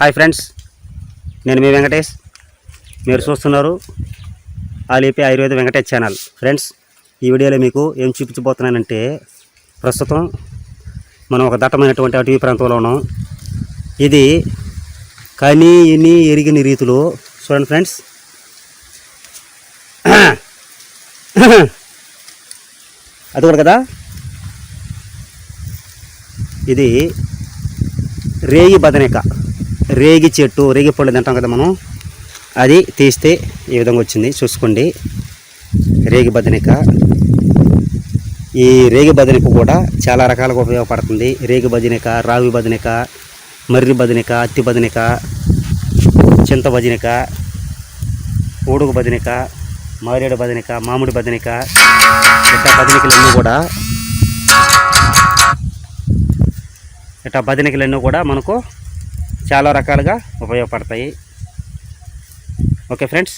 Hi friends నేను మీ వెంకటేష్. మీరు చూస్తున్నారు ఆలిపి ఆయుర్వేద వెంకటేష్ ఛానల్. ఫ్రెండ్స్ ఈ వీడియోలో మీకు ఏం చూపించబోతున్నానంటే ప్రస్తుతం మనం ఒక దట్టమైనటువంటి అటవీ ప్రాంతంలో ఉన్నాం. ఇది కని ఇని ఎరిగిన రీతిలో చూడండి ఫ్రెండ్స్. అది కూడా కదా? ఇది రేయి బదనిక. రేగి చెట్టు రేగి పళ్ళు తింటాం కదా మనం. అది తీస్తే ఈ విధంగా వచ్చింది. చూసుకోండి. రేగి బదనిక. ఈ రేగి బదనిక కూడా చాలా రకాలుగా ఉపయోగపడుతుంది. రేగి బదనిక రావి బదనిక మర్రి బదనిక అత్తి బదనిక చింత బదనిక ఊడుగు బదనిక మారేడు బదనిక మామిడి బదనిక ఇట్లా బదనికలన్నీ కూడా ఇట్లా బదనికలన్నీ కూడా మనకు చాలా రకాలుగా ఉపయోగపడతాయి. Okay friends.